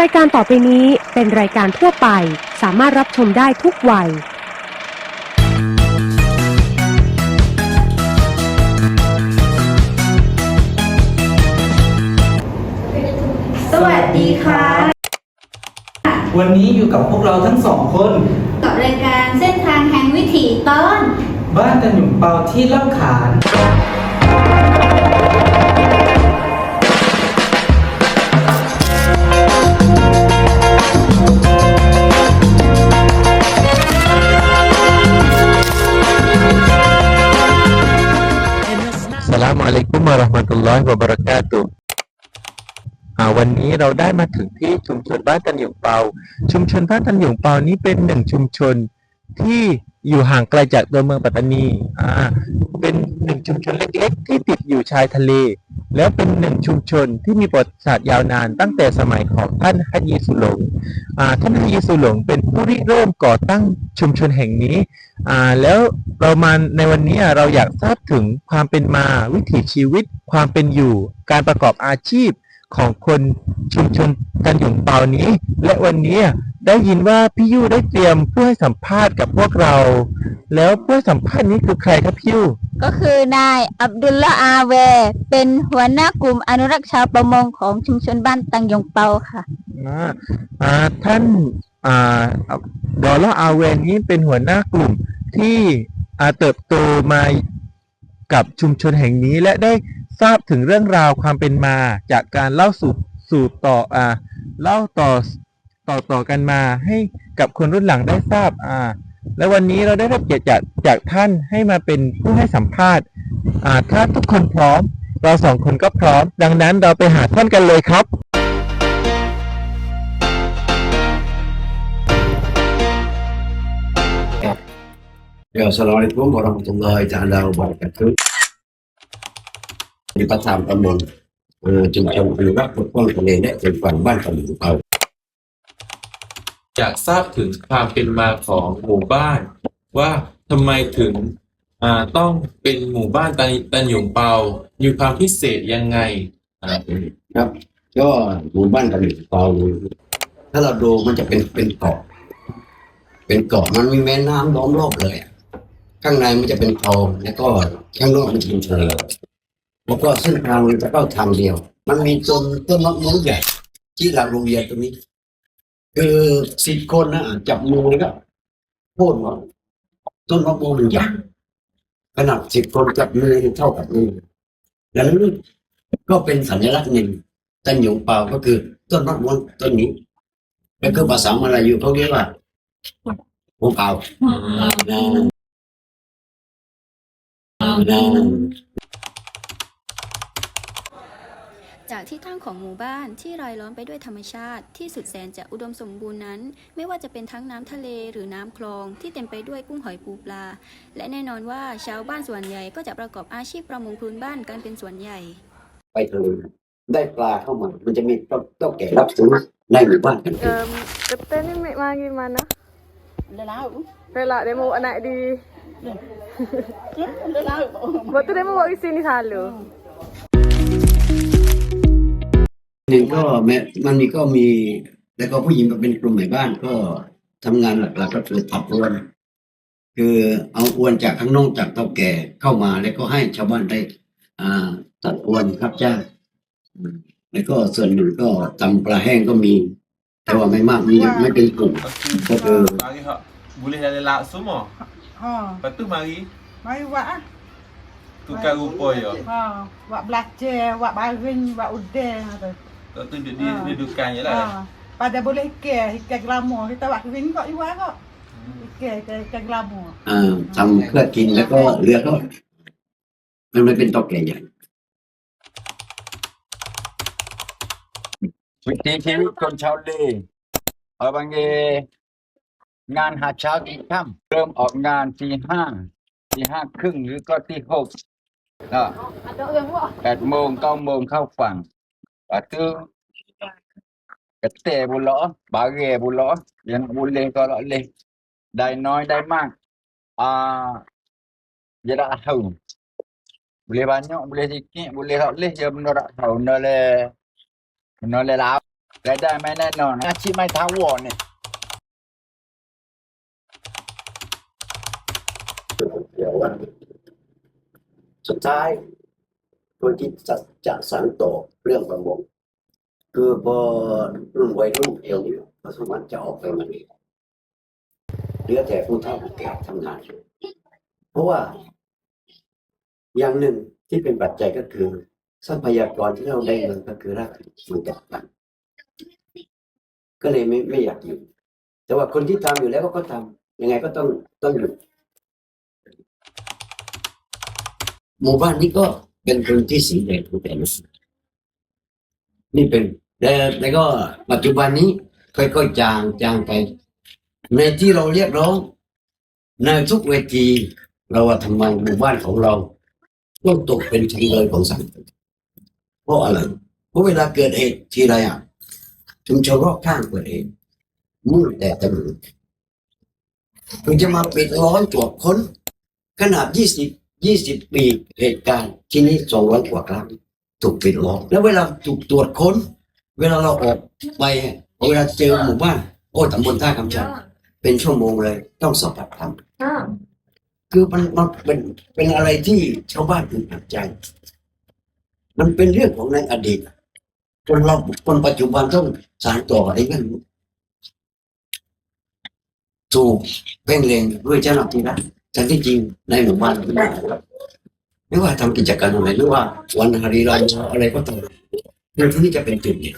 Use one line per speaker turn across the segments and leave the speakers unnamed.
รายการต่อไปนี้เป็นรายการทั่วไป สามารถรับชมได้ทุกวัย
สวัสดีค่ะ
วันนี้อยู่กับพวกเราทั้งสองคน
กับรายการเส้นทางแห่งวิถีตอน
บ้านตันหยุ่งเปาที่เล่าขาน
ลามอะลัยกุมวะเราะห์มะตุลลอฮิวะบะเราะกาตุฮ์อ่าวันนี้เราได้มาถึงที่ชุมชนบ้านตันหยงเปา ชุมชนบ้านตันหยงเปานี้เป็นหนึ่งชุมชนที่ อยู่ห่างไกลจากตัวเมืองปัตตานีอ่าเป็นหนึ่งชุมชนเล็ก ๆ ที่ติดอยู่ชายทะเล แล้วเป็นหนึ่งชุมชนที่มีประวัติศาสตร์ยาวนานตั้งแต่สมัยของท่านฮัจยีสุหลงอ่าท่านฮัจยีสุหลงเป็นผู้ริเริ่มก่อตั้งชุมชนแห่งนี้อ่าแล้วเรามาในวันนี้เราอยากทราบถึงความเป็นมาวิถีชีวิต ความเป็นอยู่ การประกอบอาชีพของคนชุมชนกันหยงเปานี้ และวันนี้ ได้ยินว่าพี่ยูได้เตรียมผู้ให้สัมภาษณ์กับพวกเรา แล้วผู้ให้สัมภาษณ์นี้คือใครครับพี่ยู
ก็คือนายอับดุลละอาเว เป็นหัวหน้ากลุ่มอนุรักษ์ชาวประมงของชุมชนบ้านตังยงเปาค่ะ
อ่าอ่าท่านอ่าดอลลาร์อาเวนนี้เป็นหัวหน้ากลุ่มที่อ่าเติบโตมากับชุมชนแห่งนี้และได้ทราบถึงเรื่องราวความเป็นมาจากการเล่าสู่สู่ต่ออ่าเล่าต่อ ต่อต่อกันมาให้กับคนรุ่นหลังได้ทราบอ่าและวันนี้เราได้รับเกียรติจากจากท่านให้มาเป็นผู้ให้สัมภาษณ์อ่าถ้าทุกคนพร้อม เราสองคนก็พร้อม ดังนั้นเราไปหาท่านกันเลยครับ
Ya, Assalamualaikum warahmatullahi taala wabarakatuh. Di pasar Tambun, eh, ชุมชนอนุรักษ์ปกป้อ
อยากทราบถึงความเป็นมาของหมู่บ้าน ว่าทำไมถึงต้องเป็นหมู่บ้านตันตันหยงเปา มีความพิเศษยังไง
ครับ ก็หมู่บ้านตะลุงเปา ถ้าเราดูมันจะเป็นเป็นเกาะ เป็นเกาะมันมีแม่น้ำล้อมรอบเลยข้างในมันจะเป็นคลองแล้วก็ข้างนอกมันจะเป็นทะเลแล้วก็เส้นทางมันจะเข้าทางเดียว มันมีต้นต้นมะม่วงใหญ่ ที่หลังโรงเรียนตรงนี้ คือสิบคนนะจับมือแล้วก็พูดว่าต้นมะม่วงมันใหญ่ขนาดสิบคนจับมือเท่ากับมือดังนั้นก็เป็นสัญลักษณ์หนึ่งตันหยงเปาก็คือ ต้นมะม่วงต้นนี้แล้วก็ภาษามาลายูเขาเรียกว่าหัวเปานะนะ
จากที่ตั้งของหมู่บ้านที่รายล้อมไปด้วยธรรมชาติ ที่สุดแสนจะอุดมสมบูรณ์นั้น ไม่ว่าจะเป็นทั้งน้ำทะเลหรือน้ำคลองที่เต็มไปด้วยกุ้งหอยปูปลา และแน่นอนว่าชาวบ้านส่วนใหญ่ก็จะประกอบอาชีพประมงพื้นบ้านกันเป็นส่วนใหญ่
ไปทะเลได้ปลาเข้ามา มันจะมีต้นต้นแก่รับซื้อในหมู่บ้านกัน
Um, kata ni mek mari mana?
Dah laut.
Rela demo anak di.
Dah laut.
Buat tu demo bawa ke sini selalu.
หนึ่งก็แม้มันมีก็มีแล้วก็ผู้หญิงมาเป็นกลุ่มในบ้านก็ทำงานหลักๆก็คือตับอวน คือเอาอวนจากข้างนอกจากเตาแก่เข้ามาแล้วก็ให้ชาวบ้านได้ อ่า ตัดอวนครับจ้างอืมแล้วก็ส่วนหนึ่งก็ตำปลาแห้งก็มี แต่ว่าไม่มากไม่ไม่เป็นกลุ่มก็คือ
mari hak boleh dalam laut semua
Ha,
lepas tu mari
mari buat ah.
tukar rupa ya
Ha, buat belajar, buat baring, buat udang tu.
Tak tunjuk di
Ah.
di dukan je lah
Ha. Pada boleh ikan, ikan glamour. Kita buat kering kok jual kok. Ikan, ikan, ikan glamour.
อ่าทำเพื่อกินแล้วก็เรือก็มันไม่เป็นเตาแก่ใหญ่
วิถีชีวิตคนชาวเลเอาบางเงานหาเช้ากินค่ำเริ่มออกงานตีห้าตีห้าครึ่งหรือก็ตีหกก็แปดโมงเก้าโมงเข้าฝั่ง ปะตึงกระเตะบุหลอบาเกบุหลอยังบุเลก็ละเลได้น้อยได้มากอ่าอย่าละเท่า boleh banyak boleh sikit boleh tak boleh je benda tak tahu benda le benda le laut รายได้ไม่แน่
คนที่จะจะสานต่อเรื่องประมงคือพอรุ่นวัยรุ่นเอวนี่ยเขาสามารจะออกไปมันเหลือแต่ผู้เฒ่าผู้แก่ทำงาน เพราะว่า อย่างหนึ่งที่เป็นปัจจัยก็คือทรัพยากรที่เราได้เงินก็คือรากมันตกต่ำก็เลยไม่ไม่อยากอยู่ แต่ว่าคนที่ทำอยู่แล้วก็ทำยังไงก็ต้องต้องอยู่หมู่บ้านนี้ก็ เป็นพื้นที่สีแดงของแต่นนี่เป็นแต่แล้วก็ปัจจุบันนี้ค่อยๆจางจางไป ในที่เราเรียกร้องในทุกเวทีเราว่าทำไมหมู่บ้านของเราต้องตกเป็นจำเลยของสังคมเพราะอะไรเพราะเวลาเกิดเหตุทีไรอะชุมชนรอบข้างเกิดเหตุมืดแต่ตำรวจคุณจะมาปิดล้อมตรวจค้น ขนาดยี่สิบ ยี่สิบปีเหตุการณ์ที่นี่สองร้อยกว่าครั้งถูกปิดล้อมแล้วเวลาถูกตรวจค้น เวลาเราออกไปเวลาเจอหมู่บ้านโอ้ตำบลท่าคำชันเป็นชั่วโมงเลย ต้องสอบปากคำคือมันมันเป็นเป็นอะไรที่ชาวบ้านถึงหนักใจ มันเป็นเรื่องของในอดีตคนเราคนปัจจุบันต้องสานต่อไอ้นั่นถูกเพ่งเล็งด้วยเจ้าหน้าที่รัฐ แต่ที่จริงในหมู่บ้านไม่ได้ครับไม่ว่าทำกิจการอะไรหรือว่าวันฮาริรันอะไรก็ตามเรื่องที่จะเป็นจุดเนี่ย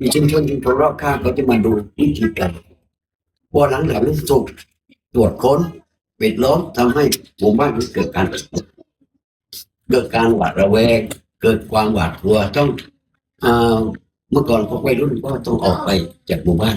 มีชุมชนชุมชนรอบข้างเขาจะมาดูวิธีการพอหลังหลังถูกตรวจค้นปิดล้อมทำให้หมู่บ้านมันเกิดการเกิดการหวาดระแวงเกิดความหวาดกลัวต้องเมื่อก่อนพวกวัยรุ่นก็ต้องออกไปจากหมู่บ้าน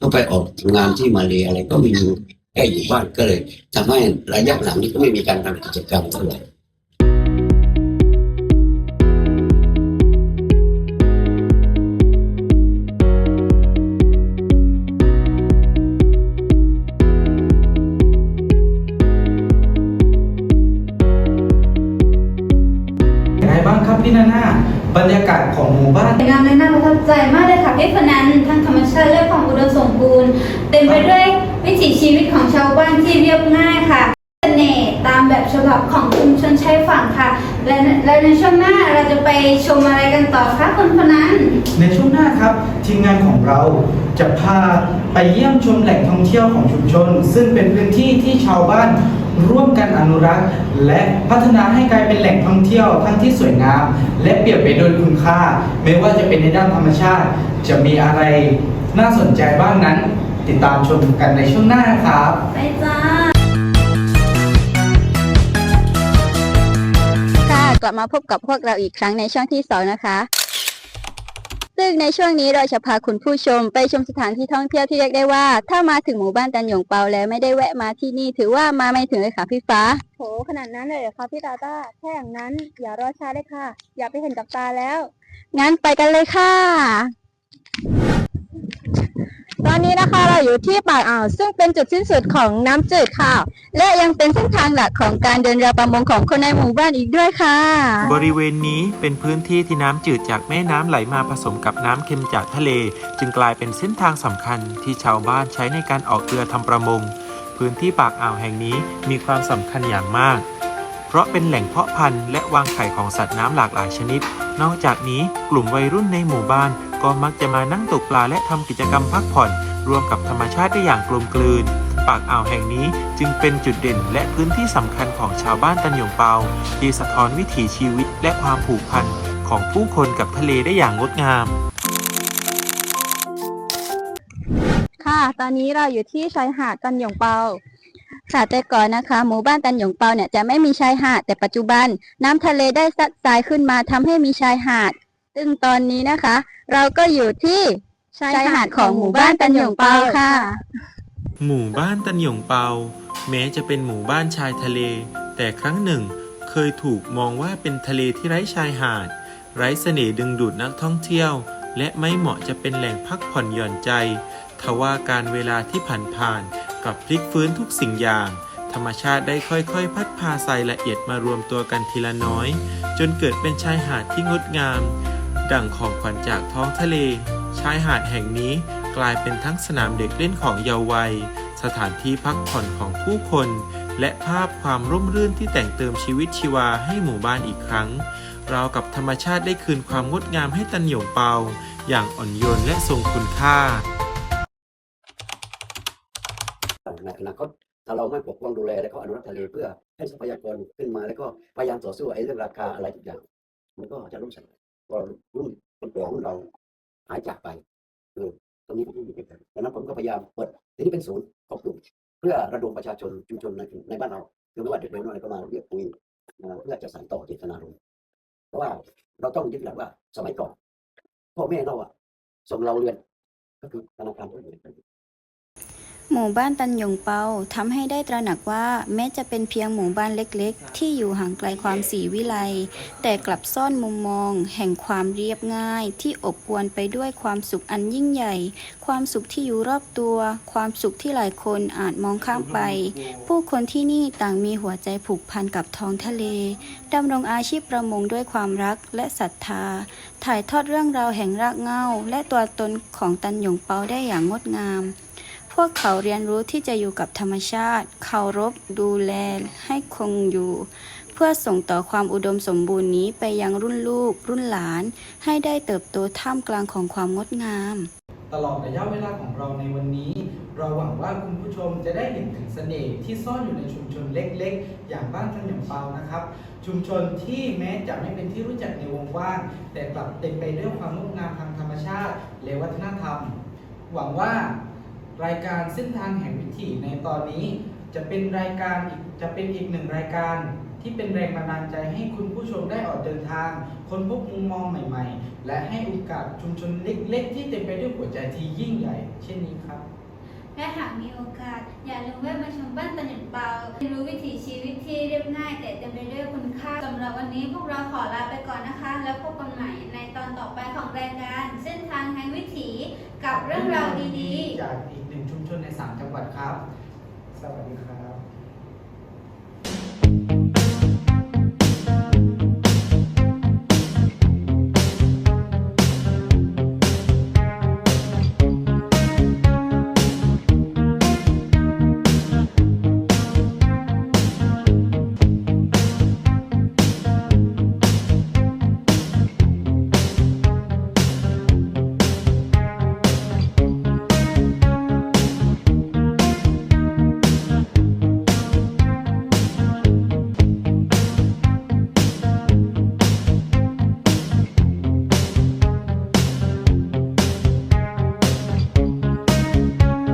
ต้องไปออกทำงานที่มาเลอะไรก็ไมีอยู่ ล้อยู่บ้านก็เลยทำให้ระยะหลังนี้ก็ไม่มีการทำกิจกรรมเท่าไหร่
ยังไงบ้างครับพี่นาน่าบรรยากาศของหมู่บ้าน
งานและน่าประทับใจมากเลยค่ะพี่พนันทั้งธรรมชาติและความอุดมสมบูรณ์ เต็มไปด้วย วิถีชีวิตของชาวบ้านที่เรียบง่ายค่ะเสน่ห์ตามแบบฉบับของชุมชนชายฝั่งค่ะ และและในช่วงหน้าเราจะไปชมอะไรกันต่อคะคุณพนัน
ในช่วงหน้าครับ ทีมงานของเราจะพาไปเยี่ยมชมแหล่งท่องเที่ยวของชุมชน ซึ่งเป็นพื้นที่ที่ชาวบ้านร่วมกันอนุรักษ์ และพัฒนาให้กลายเป็นแหล่งท่องเที่ยวทั้งที่สวยงาม และเปรียบไปด้วยคุณค่า ไม่ว่าจะเป็นในด้านธรรมชาติ จะมีอะไรน่าสนใจบ้างนั้น ติดตามชมกันในช่วงหน้าครับ
ไปจ้า
ค่ะกลับมาพบกับพวกเราอีกครั้งในช่วงที่สองนะคะ ซึ่งในช่วงนี้เราจะพาคุณผู้ชมไปชมสถานที่ท่องเที่ยวที่เรียกได้ว่า ถ้ามาถึงหมู่บ้านตันหยงเปาแล้วไม่ได้แวะมาที่นี่ถือว่ามาไม่ถึงเลยค่ะพี่ฟ้า
โหขนาดนั้นเลยเหรอคะพี่ตาต้าถ้าอย่างนั้นอย่ารอช้าเลยค่ะ อยากไปเห็นกับตาแล้ว
งั้นไปกันเลยค่ะ ตอนนี้นะคะเราอยู่ที่ปากอ่าวซึ่งเป็นจุดสิ้นสุดของน้ำจืดค่ะ และยังเป็นเส้นทางหลักของการเดินเรือประมงของคนในหมู่บ้านอีกด้วยค่ะ
บริเวณนี้เป็นพื้นที่ที่น้ำจืดจากแม่น้ำไหลมาผสมกับน้ำเค็มจากทะเล จึงกลายเป็นเส้นทางสำคัญที่ชาวบ้านใช้ในการออกเรือทำประมง พื้นที่ปากอ่าวแห่งนี้มีความสำคัญอย่างมาก เพราะเป็นแหล่งเพาะพันธุ์และวางไข่ของสัตว์น้ำหลากหลายชนิด นอกจากนี้กลุ่มวัยรุ่นในหมู่บ้าน ก็มักจะมานั่งตกปลาและทำกิจกรรมพักผ่อน รวมกับธรรมชาติได้อย่างกลมกลืน ปากอ่าวแห่งนี้จึงเป็นจุดเด่นและพื้นที่สำคัญของชาวบ้านตันหยงเปา ที่สะท้อนวิถีชีวิตและความผูกพันของผู้คนกับทะเลได้อย่างงดงาม
ค่ะตอนนี้เราอยู่ที่ชายหาดตันหยงเปาค่ะแต่ก่อนนะคะ หมู่บ้านตันหยงเปาเนี่ยจะไม่มีชายหาดแต่ปัจจุบัน น้ำทะเลได้ซัดทรายขึ้นมาทำให้มีชายหาด ซึ่งตอนนี้นะคะ เราก็อยู่ที่ชายหาดของหมู่บ้านตันหยงเปาค่ะ
หมู่บ้านตันหยงเปา แม้จะเป็นหมู่บ้านชายทะเล แต่ครั้งหนึ่ง เคยถูกมองว่าเป็นทะเลที่ไร้ชายหาด ไร้เสน่ห์ดึงดูดนักท่องเที่ยว และไม่เหมาะจะเป็นแหล่งพักผ่อนหย่อนใจ ทว่าการเวลาที่ผ่านผ่านๆกับพลิกฟื้นทุกสิ่งอย่าง ธรรมชาติได้ค่อยๆ พัดพาทรายละเอียดมารวมตัวกันทีละน้อย จนเกิดเป็นชายหาดที่งดงาม ดั่งของขวัญจากท้องทะเล ชายหาดแห่งนี้กลายเป็นทั้งสนามเด็กเล่นของเยาว์วัย สถานที่พักผ่อนของผู้คน และภาพความร่มรื่นที่แต่งเติมชีวิตชีวาให้หมู่บ้านอีกครั้ง ราวกับธรรมชาติได้คืนความงดงามให้ตันหยงเปา อย่างอ่อนโยนและทรงคุณค่า
ในอนาคตถ้าเราไม่ปกป้องดูแลและก็อนุรักษ์ทะเลเพื่อให้ทรัพยากรขึ้นมาแล้วก็พยายามต่อสู้ไอ้เรื่องราคาอะไรทุกอย่าง มันก็จะล่มสลาย ก็รุ่นคนตัวของเราหายจากไปเออตรงนี้ผมไม่มีปัญหาดังนั้นผมก็พยายามเปิดที่นี่เป็นศูนย์ของกลุ่มเพื่อระดมประชาชนชุมชนในในบ้านเราคือไม่ว่าเด็กเล็กน้อยก็มาเรียกคุยนเพื่อจะสานต่อเจตนารมณ์เพราะว่าเราต้องยึดหลักว่าสมัยก่อนพ่อแม่เราอะส่งเราเรียนก็คือธนาคารเรียน
หมู่บ้านตันหยงเปาทำให้ได้ตระหนักว่า แม้จะเป็นเพียงหมู่บ้านเล็กๆ ที่อยู่ห่างไกลความสีวิไลแต่กลับซ่อนมุมมอง แห่งความเรียบง่าย ที่อบอวลไปด้วยความสุขอันยิ่งใหญ่ ความสุขที่อยู่รอบตัว ความสุขที่หลายคนอาจมองข้ามไป ผู้คนที่นี่ต่างมีหัวใจผูกพันกับท้องทะเลดำรงอาชีพประมงด้วยความรักและศรัทธา ถ่ายทอดเรื่องราวแห่งรากเหง้า และตัวตนของตันหยงเปาได้อย่างงดงาม พวกเขาเรียนรู้ที่จะอยู่กับธรรมชาติ เคารพดูแลให้คงอยู่ เพื่อส่งต่อความอุดมสมบูรณ์นี้ไปยังรุ่นลูก รุ่นหลาน ให้ได้เติบโตท่ามกลางของความงดงาม
ตลอดระยะเวลาของเราในวันนี้ เราหวังว่าคุณผู้ชมจะได้เห็นถึงเสน่ห์ที่ซ่อนอยู่ในชุมชนเล็กๆ อย่างบ้านทันหยงเปานะครับ ชุมชนที่แม้จะไม่เป็นที่รู้จักในวงกว้าง แต่กลับเต็มไปด้วยความงดงามทางธรรมชาติ และวัฒนธรรม หวังว่า รายการเส้นทางแห่งวิถีในตอนนี้ จะเป็นรายการอีกจะเป็นอีกหนึ่งรายการ ที่เป็นแรงบันดาลใจให้คุณผู้ชมได้ออกเดินทางค้นพบมุมมองใหม่ ๆ และให้โอกาสชุมชนเล็กๆ ที่เต็มไปด้วยหัวใจที่ยิ่งใหญ่ เช่นนี้ครับ
และหากมีโอกาส อย่าลืมแวะมาชมบ้านตันหยงเปาเรียนรู้วิถีชีวิตที่เรียบง่าย แต่เต็มไปด้วยคุณค่าสำหรับวันนี้พวกเราขอลาไปก่อนนะคะ แล้วพบกันใหม่ในตอนต่อไปของรายการ เส้นทางแห่งวิถีกับเรื่องราวดีๆ
จากอีกหนึ่ง ชนในสามจังหวัดครับ สวัสดีครับ